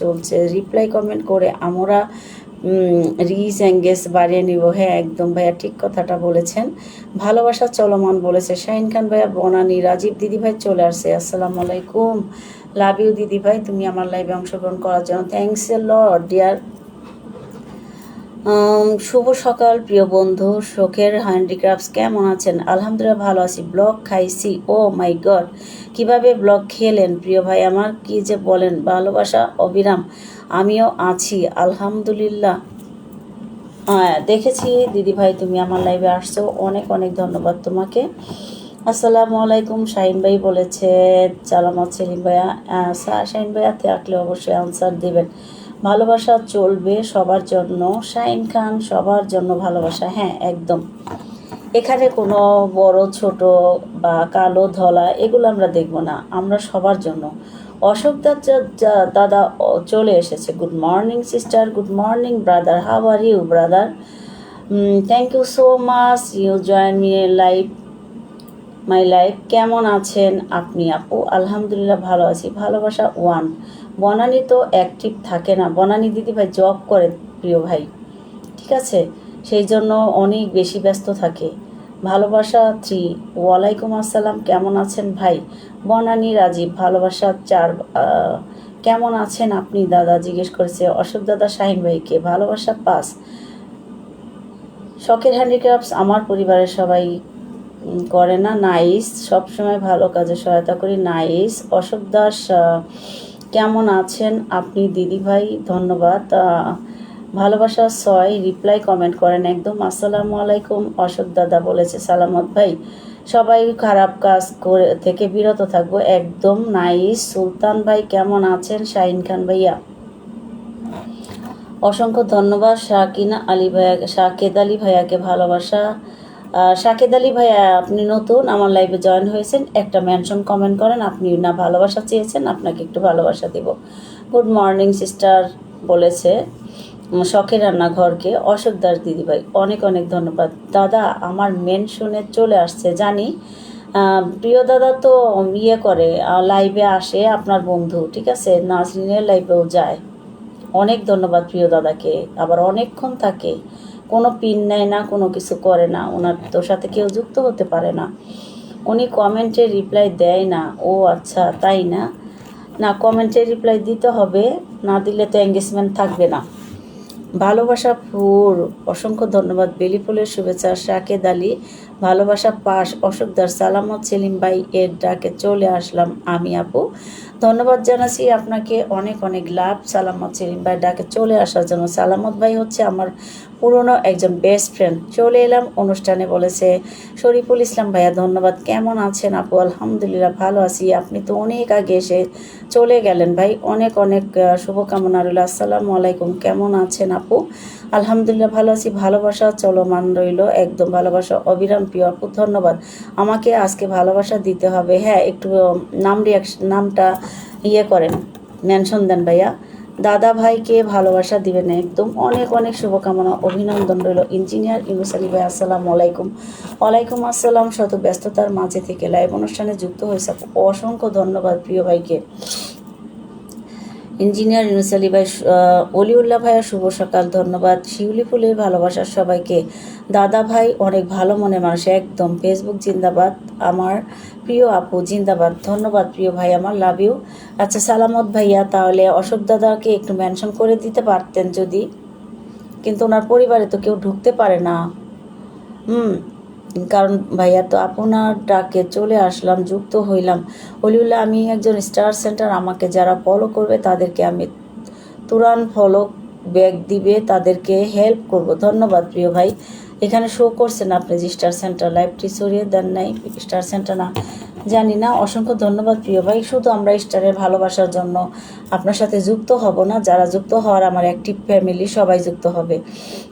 চলছে। Reply comment করে আমরা রিচ এঙ্গেজ বাড়িয়ে নিব। হ্যাঁ একদম ভাইয়া ঠিক কথাটা বলেছেন। ভালোবাসা চলমান বলেছে। শাহিন খান ভাইয়া, বনানি, রাজীব দিদি ভাই চলে আসছে। আসসালামু আলাইকুম। লাভ ইউ দিদি ভাই। তুমি আমার লাইভে অংশগ্রহণ করার জন্য। থ্যাংকস এ লর্ড ডিয়ার শুভ সকাল, প্রিয় বন্ধু। শোকের হ্যান্ডিক্রাফটস, কেমন আছেন? আলহামদুলিল্লাহ ভালো আছি। ব্লগ খাইছি। ও মাই গড, কীভাবে ব্লগ খেলেন? প্রিয় ভাই, আমার কি যে বলেন? ভালোবাসা, অবিরাম। আমিও আছি, আলহামদুলিল্লাহ। হ্যাঁ দেখেছি, দিদি ভাই, তুমি আমার লাইভে আসছো। অনেক অনেক ধন্যবাদ তোমাকে। আসসালামু আলাইকুম, শাহিন ভাই বলেছে, চালামত সেলিম ভাইয়া। শাহিন ভাইয়া থাকলে অবশ্যই আনসার দিবেন। ভালোবাসা চলবে সবার জন্য। শাহিন খান সবার জন্য ভালোবাসা হ্যাঁ একদম। এখানে কোনো বড়, ছোট বা কালো ধলা এগুলো আমরা দেখব না, আমরা সবার জন্য। অশোক দাদা চলে এসেছে। Good morning sister good morning brother how are you brother thank you so much you join me life my life কেমন আছেন আপনি, আপু? আলহামদুলিল্লাহ ভালো আছি। ভালোবাসা ওয়ান বনানি তো অ্যাক্টিভ থাকে না। বনানি দিদি ভাই জব করে প্রিয় ভাই। ঠিক আছে? সেই জন্য অনেক বেশি ব্যস্ত থাকে। ভালোবাসা থ্রি ওয়ালাইকুম আসসালাম, কেমন আছেন ভাই? বনানি, রাজীব, ভালোবাসা চার। কেমন আছেন আপনি? দাদা জিজ্ঞেস করেছে, অশোক দাদা, শাহিন ভাইকে ভালোবাসা পাস শখের হ্যান্ডিক্রাফটস আমার পরিবারের সবাই করে না। নাইস, সবসময় ভালো কাজে সহায়তা করি। নাইস। অশোক দাস কেমন আছেন আপনি দিদি ভাই? ধন্যবাদ। ভালোবাসা ছয় রিপ্লাই কমেন্ট করেন একদম। আসসালামু আলাইকুম, অশোক দাদা বলেছে, সালামত ভাই। সবাই খারাপ কাজ করে, থেকে বিরত থাকব। একদম নাইস। সুলতান ভাই কেমন আছেন? শাহিন খান ভাইয়া। অসংখ্য ধন্যবাদ। শাকিনা আলী ভাইয়া, শাকেদ আলী ভাইয়াকে ভালোবাসা। শাকেদ আলী ভাইয়া আপনি নতুন, আমার লাইভে জয়েন হয়েছেন। একটা মেনশন কমেন্ট করেন, আপনি না ভালোবাসা চেয়েছেন, আপনাকে একটু ভালোবাসা দিব। গুড মর্নিং সিস্টার বলেছে, শখের রান্নাঘরকে অশোক দাস দিদিভাই অনেক অনেক ধন্যবাদ। দাদা, আমার মেন শুনে চলে আসছে, জানি। প্রিয় দাদা তো ইয়ে করে লাইভে আসে আপনার বন্ধু, ঠিক আছে? নাজরিনের লাইভেও যায়। অনেক ধন্যবাদ প্রিয় দাদাকে, আবার অনেকক্ষণ থাকে। কোনো পিন নেয় না, কোনো কিছু করে না। ওনার তোর সাথে কেউ যুক্ত হতে পারে না। উনি কমেন্টে রিপ্লাই দেয় না। ও আচ্ছা তাই না? না, কমেন্টে রিপ্লাই দিতে হবে। না দিলে তো এঙ্গেজমেন্ট থাকবে না। ভালোবাসা ফুর অসংখ্য ধন্যবাদ। বেলি ফুলের শুভেচ্ছা। শাকেদ আলী ভালোবাসা পাশ অশোকদার সালামত সেলিম ভাই এর ডাকে চলে আসলাম আমি, আপু। ধন্যবাদ জানাচ্ছি আপনাকে অনেক অনেক লাভ, সালামত সেলিম ভাই ডাকে চলে আসার জন্য। সালামত ভাই হচ্ছে আমার পুরনো একজন বেস্ট ফ্রেন্ড চলে এলাম, অনুষ্ঠানে বলেছে, শরীফুল ইসলাম ভাইয়া, ধন্যবাদ। কেমন আছেন আপু? আলহামদুলিল্লাহ ভালো আছি। আপনি তো অনেক আগে এসে চলে গেলেন ভাই। অনেক অনেক শুভকামনা রইল। আসসালামু আলাইকুম। কেমন আছেন আপু? আলহামদুলিল্লাহ ভালো আছি, ভালোবাসা চলমান রইল, একদম ভালোবাসা। অবিরাম প্রিয় আপু, ধন্যবাদ। আমাকে আজকে ভালোবাসা দিতে হবে। হ্যাঁ একটু নাম রিয়াকশন নামটা ইয়ে করেন মেনশন দেন ভাইয়া। দাদা ভাইকে ভালোবাসা দিবেন একদম। অনেক অনেক শুভকামনা, অভিনন্দন রইল। ইঞ্জিনিয়ার ইউনুস আলী ভাই, আসসালাম আলাইকুম। ওয়ালাইকুম আসসালাম। শত ব্যস্ততার মাঝে থেকে লাইভ অনুষ্ঠানে যুক্ত হয়েছে। অসংখ্য ধন্যবাদ প্রিয় ভাইকে। ইঞ্জিনিয়ার ইউনুস আলী ভাই অলিউল্লাহ ভাইয়া, শুভ সকাল, ধন্যবাদ। শিউলি ফুলের ভালোবাসার সবাইকে। দাদা ভাই, অনেক ভালো মনে মানুষ, একদম। ফেসবুক জিন্দাবাদ, আমার প্রিয় আপু জিন্দাবাদ। ধন্যবাদ প্রিয় ভাই আমার লাভ ইউ আচ্ছা সালামত ভাইয়া, তাহলে অশোক দাদাকে একটু মেনশন করে দিতে পারতেন যদি। কিন্তু ওনার পরিবারে তো কেউ ঢুকতে পারে না। হুম কারণ ভাইয়া, তো আপনার ডাকে চলে আসলাম, যুক্ত হইলাম। অলিউল্লাহ, আমি একজন স্টার সেন্টার, আমাকে যারা ফলো করবে তাদেরকে আমি তুরান ফলো ব্যাগ দিবে, তাদেরকে হেল্প করব। ধন্যবাদ প্রিয় ভাই। এখানে শো করছেন আপনি যে স্টার সেন্টার লাইভটি সরিয়ে দেন নাই। স্টার সেন্টার না জানি না, অসংখ্য ধন্যবাদ প্রিয় ভাই। শুধু আমরা স্টারের ভালোবাসার জন্য আপনার সাথে যুক্ত হব না, যারা যুক্ত হওয়ার আমার অ্যাক্টিভ ফ্যামিলি সবাই যুক্ত হবে।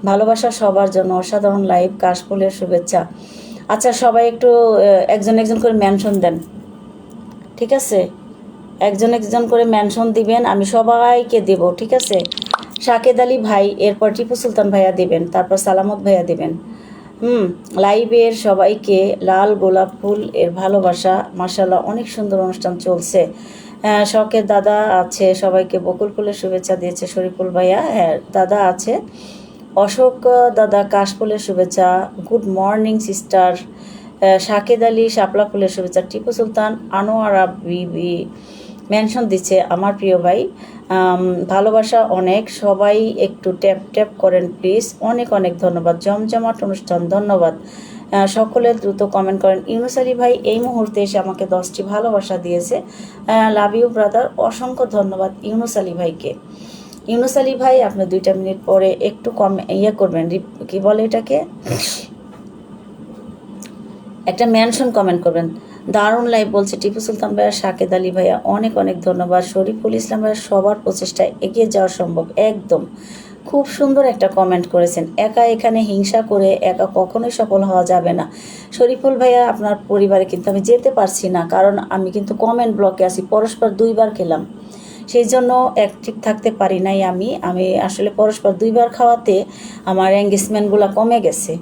ভালোবাসা সবার জন্য, অসাধারণ লাইভ কাশফুলের শুভেচ্ছা। আচ্ছা সবাই একটু একজন একজন করে মেনশন দেন। ঠিক আছে? একজন একজন করে মেনশন দিবেন, আমি সবাইকে দেব, ঠিক আছে? শাকেদ আলী ভাই, এরপর টিপু সুলতান ভাইয়া দিবেন, তারপর সালামত ভাইয়া দিবেন। হুম। লাইভের সবাইকে লাল গোলাপ ফুল এর ভালোবাসা মার্শাল্লাহ অনেক সুন্দর অনুষ্ঠান চলছে। আহ, শখের দাদা আছে সবাইকে বকুল ফুলের শুভেচ্ছা দিয়েছে শরীফুল ভাইয়া। হ্যাঁ দাদা আছে। অশোক দাদা কাশফুলের শুভেচ্ছা। Good morning sister. Shaked Ali শাপলা ফুলের শুভেচ্ছা। টিপু সুলতান আনোয়ারা বিবি। মেনশন দিচ্ছে আমার প্রিয় ভাই। ভালোবাসা অনেক। সবাই একটু ট্যাপ ট্যাপ করেন প্লিজ অনেক অনেক ধন্যবাদ। জমজমাট অনুষ্ঠান, ধন্যবাদ। সকলে দ্রুত কমেন্ট করেন। ইউনুস আলী ভাই এই মুহূর্তে এসে আমাকে দশটি ভালোবাসা দিয়েছে। লাভ ইউ ব্রাদার অসংখ্য ধন্যবাদ ইউনুস আলী ভাইকে। ইউনুস আলী ভাই, আপনি দুইটা মিনিট পরে একটু কম ইয়ে করবেন। কি বলে এটাকে? একটা মেনশন কমেন্ট করবেন। দারুণ লাইভ বলছে টিপু সুলতান ভাইয়া শাকেদ আলী ভাইয়া। অনেক অনেক ধন্যবাদ। শরীফুল ইসলাম ভাইয়া, সবার প্রচেষ্টায় এগিয়ে যাওয়া সম্ভব, একদম। খুব সুন্দর একটা কমেন্ট করেছেন। একা এখানে হিংসা করে একা কখনোই সফল হওয়া যাবে না। শরীফুল ভাইয়া, আপনার পরিবারে কিন্তু আমি যেতে পারছি না, কারণ আমি কিন্তু কমেন্ট ব্লকে আছি। পরস্পর দুইবার খেলাম। সেই জন্য অ্যাক্টিভ থাকতে পারি নাই আমি। আমি আসলে পরস্পর দুইবার খাওয়াতে আমার এঙ্গেজমেন্টগুলো কমে গেছে।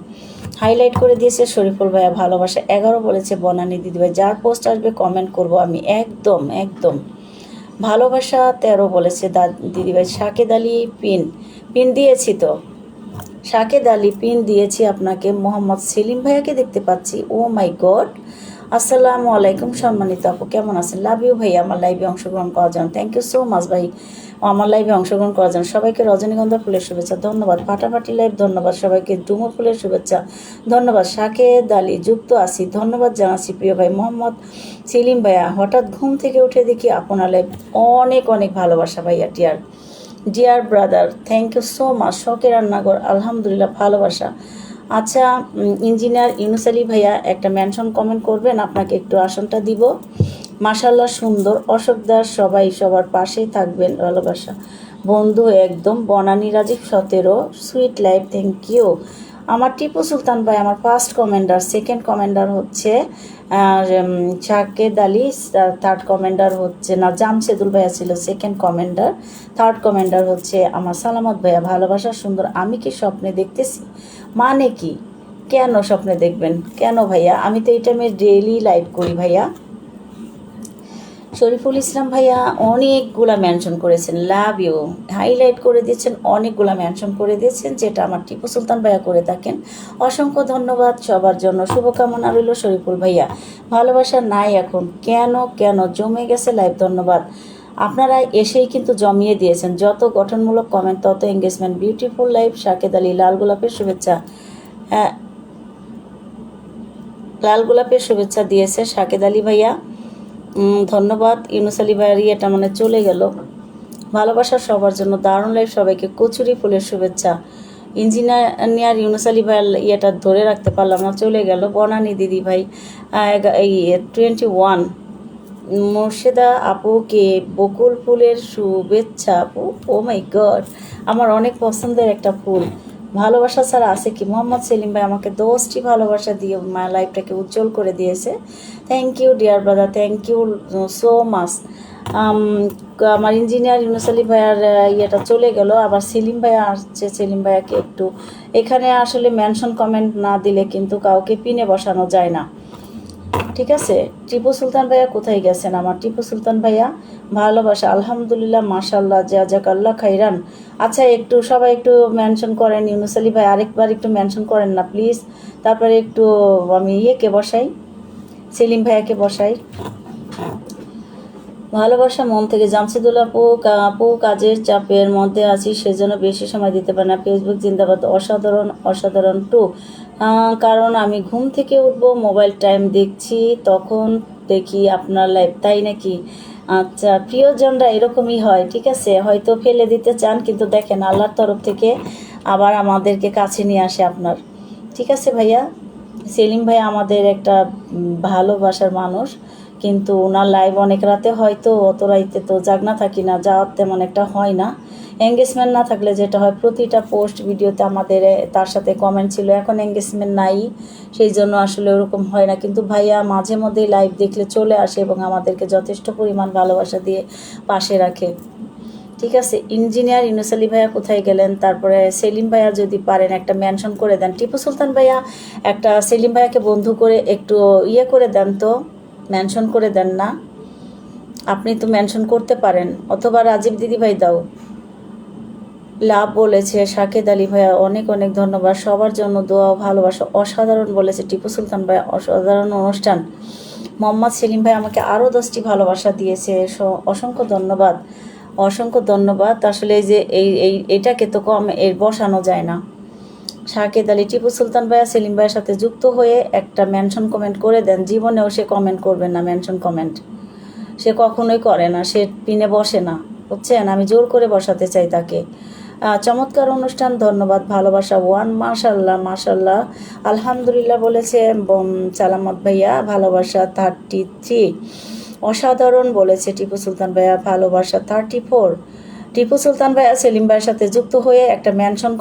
হাইলাইট করে দিয়েছে শরীফুল ভাইয়া ভালোবাসা। এগারো বলেছে, বনানী দিদিভাই যার পোস্ট আসবে কমেন্ট করব আমি। একদম একদম। ভালোবাসা তেরো বলেছে দিদিভাই শাকেদ আলী পিন। পিন দিয়েছি তো। শাকেদ আলী পিন দিয়েছি আপনাকে। মোহাম্মদ সেলিম ভাইয়াকে দেখতে পাচ্ছি। ও মাই গড আসসালামু আলাইকুম সম্মানিত আপু, কেমন আছেন? লাভ ইউ ভাই আমার লাইভে অংশগ্রহণ করার জন্য। থ্যাংক ইউ সো মাচ ভাই। আমার লাইভে অংশগ্রহণ করার জন্য সবাইকে রজনীগন্ধা ফুলের শুভেচ্ছা, ধন্যবাদ। ফাটাফাটি লাইভ ধন্যবাদ সবাইকে। ডুমো ফুলের শুভেচ্ছা, ধন্যবাদ। শাকেদ আলী, যুক্ত আছি। ধন্যবাদ জানাচ্ছি প্রিয় ভাই মোহাম্মদ সেলিম ভাইয়া। হঠাৎ ঘুম থেকে উঠে দেখি আপনার লাইভ অনেক অনেক ভালোবাসা ভাইয়া dear dear brother thank you so much শখের রান্নাঘর, আলহামদুলিল্লাহ, ভালোবাসা। আচ্ছা ইঞ্জিনিয়ার ইউনুস আলী ভাইয়া, একটা মেনশন কমেন্ট করবেন, আপনাকে একটু আসনটা দিব। মাশাল্লাহ সুন্দর, অশোক দাস, সবাই সবার পাশেই থাকবেন, ভালোবাসা। বন্ধু, একদম বনানী রাজীব সতেরো সুইট লাইফ থ্যাংক ইউ আমার টিপু সুলতান ভাই, আমার ফার্স্ট কমেন্ডার সেকেন্ড কমেন্ডার হচ্ছে শাকেদ আলী থার্ড কমেন্ডার হচ্ছে না, জামশেদুল ভাইয়া ছিল সেকেন্ড কমেন্ডার থার্ড কমেন্ডার হচ্ছে আমার সালামত ভাইয়া, ভালোবাসা, সুন্দর, আমি কি স্বপ্নে দেখতেছি? মানে কি? কেন স্বপ্নে দেখবেন? কেন ভাইয়া? আমি তো এই টাইমে ডেইলি লাইভ করি ভাইয়া। শরীফুল ইসলাম ভাইয়া অনেকগুলা মেনশন করেছেন। লাভ ইউ হাইলাইট করে দিয়েছেন, অনেকগুলা মেনশন করে দিয়েছেন, যেটা আমার টিপু সুলতান ভাইয়া করে থাকেন। অসংখ্য ধন্যবাদ সবার জন্য। শুভকামনা রইল শরীফুল ভাইয়া। ভালোবাসা নাই এখন। কেন? কেন? জমে গেছে লাইভ ধন্যবাদ। আপনারা এসেই কিন্তু জমিয়ে দিয়েছেন। যত গঠনমূলক কমেন্ট তত engagement beautiful life Shaked Ali, লাল গোলাপের শুভেচ্ছা। হ্যাঁ লাল গোলাপের শুভেচ্ছা দিয়েছে শাকেদ আলী ভাইয়া। ধন্যবাদ। ইউনুস আলী ভাইয়ের ইয়েটা মানে চলে গেল। ভালোবাসা সবার জন্য, দারুণ লাইফ সবাইকে কচুরি ফুলের শুভেচ্ছা। ইঞ্জিনিয়ার ইউনুস আলী ভাইয়ের ইয়েটা ধরে রাখতে পারলাম না, চলে গেল। বনানি দিদি ভাই এই টোয়েন্টি ওয়ান মুর্শিদা আপুকে বকুল ফুলের শুভেচ্ছা আপু। ও মাই গড আমার অনেক পছন্দের একটা ফুল। ভালোবাসা ছাড়া আছে কি? মোহাম্মদ সেলিম ভাই আমাকে দশটি ভালোবাসা দিয়ে মা লাইফটাকে উজ্জ্বল করে দিয়েছে। Thank you dear brother thank you so much আমার ইঞ্জিনিয়ার ইউনুস আলী ভাইয়ার ইয়েটা চলে গেল। আবার সেলিম ভাইয়া আসছে, সেলিম ভাইয়াকে একটু এখানে আসলে মেনশন কমেন্ট না দিলে কিন্তু কাউকে পিনে বসানো যায় না। ঠিক আছে? টিপু সুলতান ভাইয়া কোথায় গেছেন? আমার টিপু সুলতান ভাইয়া ভালোবাসা, আলহামদুলিল্লাহ মাশাল্লাহ জাজাক আল্লাহ খাইরান আচ্ছা একটু সবাই একটু মেনশন করেন, ইউনুস আলী ভাই আরেকবার একটু মেনশন করেন না প্লিজ তারপরে একটু আমি ইয়েকে বসাই, সেলিম ভাইয়াকে বসাই। ভালোবাসা মন থেকে জামশেদুল আপু আপু কাজের চাপের মধ্যে আছি, সেজন্য বেশি সময় দিতে পারে না। ফেসবুক জিন্দাবাদ, অসাধারণ অসাধারণ, টু। কারণ আমি ঘুম থেকে উঠব মোবাইল টাইম দেখছি, তখন দেখি আপনার লাইফ তাই নাকি? আচ্ছা প্রিয়জনরা এরকমই হয়, ঠিক আছে? হয়তো ফেলে দিতে চান, কিন্তু দেখেন আল্লাহর তরফ থেকে আবার আমাদেরকে কাছে নিয়ে আসে আপনার। ঠিক আছে ভাইয়া? সেলিম ভাই আমাদের একটা ভালোবাসার মানুষ। কিন্তু ওনার লাইভ অনেক রাতে হয়তো অত রাইতে তো জাগনা থাকি না, যাওয়ার তেমন একটা হয় না। এঙ্গেজমেন্ট না থাকলে যেটা হয়, প্রতিটা পোস্ট ভিডিওতে আমাদের তার সাথে কমেন্ট ছিল, এখন এঙ্গেজমেন্ট নাই। সেই জন্য আসলে ওরকম হয় না। কিন্তু ভাইয়া মাঝে মধ্যেই লাইভ দেখলে চলে আসে এবং আমাদেরকে যথেষ্ট পরিমাণ ভালোবাসা দিয়ে পাশে রাখে। ঠিক আছে ইঞ্জিনিয়ার ইউনুস আলী ভাইয়া কোথায় গেলেন? তারপরে সেলিম ভাইয়া যদি পারেন একটা মেনশন করে দেন। টিপু সুলতান ভাইয়া একটা, সেলিম ভাইয়াকে বন্ধু করে একটু ইয়ে করে দেন তো। মেনশন করে দেন না। আপনি তো মেনশন করতে পারেন। অথবা রাজীব দিদি ভাই দাও। লাভ বলেছে শাকেদ আলী ভাইয়া, অনেক অনেক ধন্যবাদ। সবার জন্য দোয়া ভালোবাসা। অসাধারণ বলেছে টিপু সুলতান ভাই অসাধারণ অনুষ্ঠান। মোহাম্মদ সেলিম ভাই আমাকে আরও দশটি ভালোবাসা দিয়েছে। অসংখ্য ধন্যবাদ। অসংখ্য ধন্যবাদ। আসলে এই যে এই এই, এটাকে তো কম এর বসানো যায় না। শাকেদ আলী, টিপু সুলতান ভাইয়া, সেলিম ভাইয়ের সাথে যুক্ত হয়ে একটা মেনশন কমেন্ট করে দেন। জীবনেও সে কমেন্ট করবে না মেনশন কমেন্ট সে কখনোই করে না, সে পিনে বসে না, বুঝছেন? আমি জোর করে বসাতে চাই তাকে। চমৎকার অনুষ্ঠান, ধন্যবাদ, ভালোবাসা ওয়ান মাশাল্লাহ মাশাল্লাহ আলহামদুলিল্লাহ বলেছে সালামত ভাইয়া, ভালোবাসা থার্টি থ্রি অসাধারণ বলেছে টিপু সুলতান ভাইয়া, ভালোবাসা থার্টি ফোর টিপু সুলতান ভাইয়া, সেলিম ভাইয়ের সাথে যুক্ত হয়ে একটা মেনশন